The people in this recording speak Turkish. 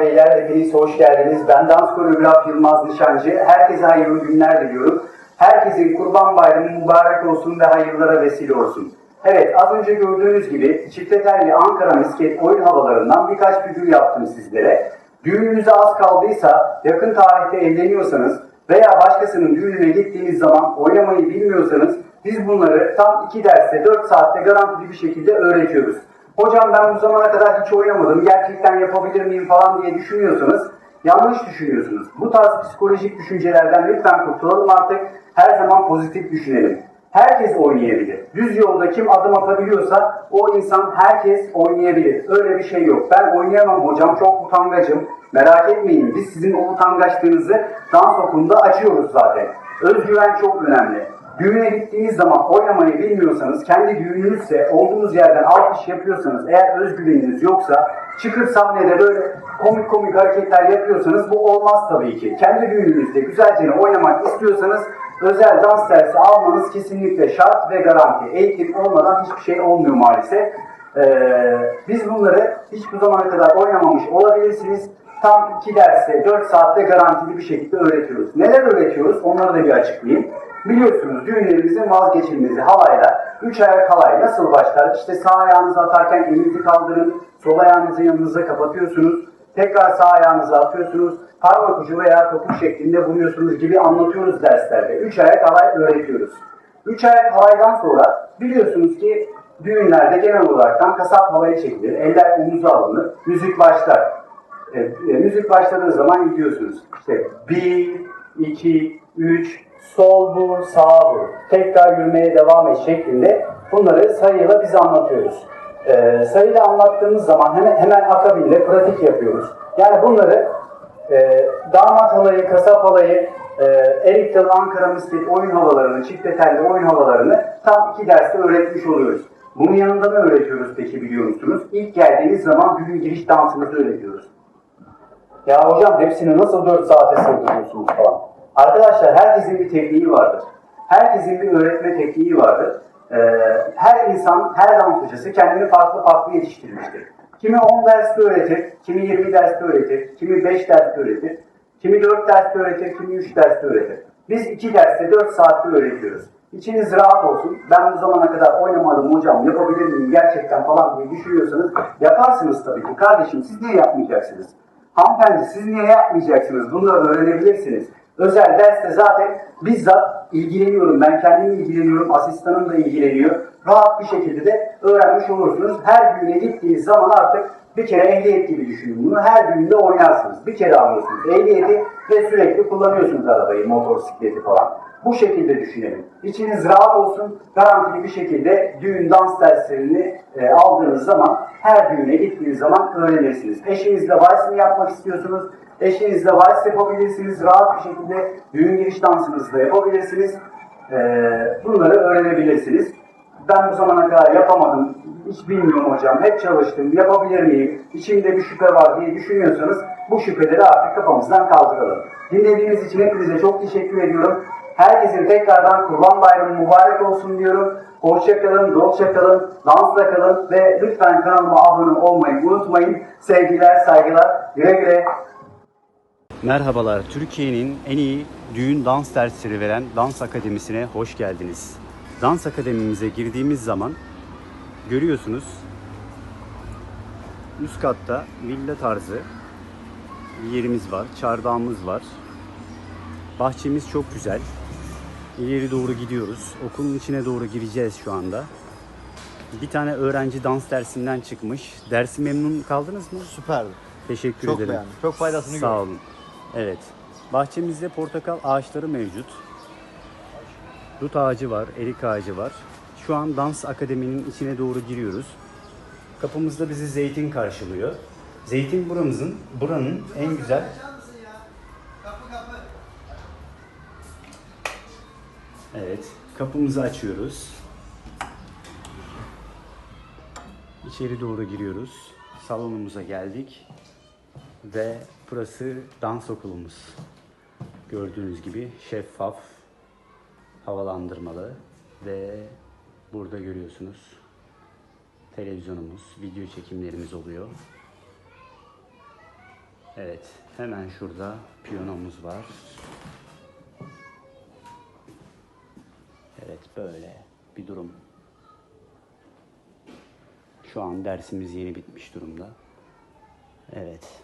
beyler, hepiniz hoş geldiniz. Ben dans koreograf Yılmaz Nişancı. Herkese hayırlı günler diliyorum. Herkesin kurban bayramı mübarek olsun ve hayırlara vesile olsun. Evet, az önce gördüğünüz gibi çifte telli Ankara misket oyun havalarından birkaç figür yaptım sizlere. Düğününüze az kaldıysa, yakın tarihte evleniyorsanız veya başkasının düğününe gittiğiniz zaman oynamayı bilmiyorsanız biz bunları tam 2 derste 4 saatte garantili bir şekilde öğretiyoruz. Hocam ben bu zamana kadar hiç oynamadım, gerçekten yapabilir miyim falan diye düşünüyorsanız yanlış düşünüyorsunuz. Bu tarz psikolojik düşüncelerden lütfen kurtulalım artık. Her zaman pozitif düşünelim. Herkes oynayabilir. Düz yolda kim adım atabiliyorsa o insan herkes oynayabilir. Öyle bir şey yok. Ben oynayamam hocam çok utangacım. Merak etmeyin biz sizin o utangaçlığınızı dans okulunda açıyoruz zaten. Özgüven çok önemli. Düğüne gittiğiniz zaman oynamayı bilmiyorsanız, kendi düğününüzse olduğunuz yerden alkış yapıyorsanız, eğer özgüveniniz yoksa, çıkıp sahnede böyle komik komik hareketler yapıyorsanız bu olmaz tabii ki. Kendi düğününüzde güzelce oynamak istiyorsanız özel dans dersi almanız kesinlikle şart ve garanti. Eğitim olmadan hiçbir şey olmuyor maalesef. Ee, biz bunları hiç bu zamana kadar oynamamış olabilirsiniz. Tam 2 derste 4 saatte garantili bir şekilde öğretiyoruz. Neler öğretiyoruz onları da bir açıklayayım. Biliyorsunuz düğünlerimizin vazgeçilmezi halayla, 3 ayak halay nasıl başlar? İşte sağ ayağınızı atarken elinizi kaldırın, sol ayağınızı yanınıza kapatıyorsunuz, tekrar sağ ayağınızı atıyorsunuz, parmak ucu veya topuş şeklinde vuruyorsunuz gibi anlatıyoruz derslerde. 3 ayak halay öğretiyoruz. 3 ayak halaydan sonra biliyorsunuz ki düğünlerde genel olaraktan kasap halayı çekilir, eller omuza alınır, müzik başlar. E, e, müzik başladığı zaman gidiyorsunuz. İşte bir, iki, üç, sol vur, sağ vur. Tekrar yürümeye devam et şeklinde bunları sayıyla biz anlatıyoruz. E, sayıyla anlattığımız zaman hemen, hemen akabinde pratik yapıyoruz. Yani bunları e, damat halayı, kasap halayı, e, Erik Dalı Ankara Misket oyun havalarını, çift telli oyun havalarını tam iki derste öğretmiş oluyoruz. Bunun yanında ne öğretiyoruz peki biliyor musunuz? İlk geldiğiniz zaman düğün giriş dansımızı öğretiyoruz. Ya hocam hepsini nasıl 4 saate sığdırıyorsunuz falan. Arkadaşlar herkesin bir tekniği vardır. Herkesin bir öğretme tekniği vardır. Ee, her insan, her dans hocası kendini farklı farklı yetiştirmiştir. Kimi 10 derste öğretir, kimi 20 derste öğretir, kimi 5 derste öğretir, kimi 4 derste öğretir, kimi 3 derste öğretir. Biz 2 derste 4 saatte öğretiyoruz. İçiniz rahat olsun. Ben bu zamana kadar oynamadım hocam, yapabilir miyim gerçekten falan diye düşünüyorsanız yaparsınız tabii ki. Kardeşim siz niye yapmayacaksınız? Hanımefendi siz niye yapmayacaksınız? Bunları öğrenebilirsiniz. Özel derste zaten bizzat ilgileniyorum. Ben kendim ilgileniyorum. Asistanım da ilgileniyor. Rahat bir şekilde de öğrenmiş olursunuz. Her düğüne gittiğiniz zaman artık bir kere ehliyet gibi düşünün bunu. Her düğünde oynarsınız. Bir kere alıyorsunuz ehliyeti ve sürekli kullanıyorsunuz arabayı, motosikleti falan. Bu şekilde düşünelim. İçiniz rahat olsun, garantili bir şekilde düğün dans derslerini e, aldığınız zaman her düğüne gittiğiniz zaman öğrenirsiniz. Eşinizle vals mı yapmak istiyorsunuz? Eşinizle vals yapabilirsiniz. Rahat bir şekilde düğün giriş dansınızı da yapabilirsiniz. E, bunları öğrenebilirsiniz. Ben bu zamana kadar yapamadım, hiç bilmiyorum hocam, hep çalıştım, yapabilir miyim, içimde bir şüphe var diye düşünüyorsanız bu şüpheleri artık kafamızdan kaldıralım. Dinlediğiniz için hepinize çok teşekkür ediyorum. Herkesin tekrardan Kurban Bayramı mübarek olsun diyorum. Hoşça kalın, dolça kalın, dansla kalın ve lütfen kanalıma abone olmayı unutmayın. Sevgiler, saygılar, güle güle. Merhabalar, Türkiye'nin en iyi düğün dans dersleri veren Dans Akademisi'ne hoş geldiniz. Dans Akademimize girdiğimiz zaman görüyorsunuz üst katta villa tarzı yerimiz var, çardağımız var. Bahçemiz çok güzel. İleri doğru gidiyoruz. Okulun içine doğru gireceğiz şu anda. Bir tane öğrenci dans dersinden çıkmış. Dersi memnun kaldınız mı? Süperdi. Teşekkür Çok ederim. beğendim. Çok faydasını Sağ gördüm. olun. Evet. Bahçemizde portakal ağaçları mevcut. Dut ağacı var, erik ağacı var. Şu an dans akademinin içine doğru giriyoruz. Kapımızda bizi zeytin karşılıyor. Zeytin buramızın, buranın en güzel Evet, kapımızı açıyoruz. İçeri doğru giriyoruz. Salonumuza geldik. Ve burası dans okulumuz. Gördüğünüz gibi şeffaf, havalandırmalı ve burada görüyorsunuz televizyonumuz, video çekimlerimiz oluyor. Evet, hemen şurada piyanomuz var. Evet, böyle bir durum. Şu an dersimiz yeni bitmiş durumda. Evet.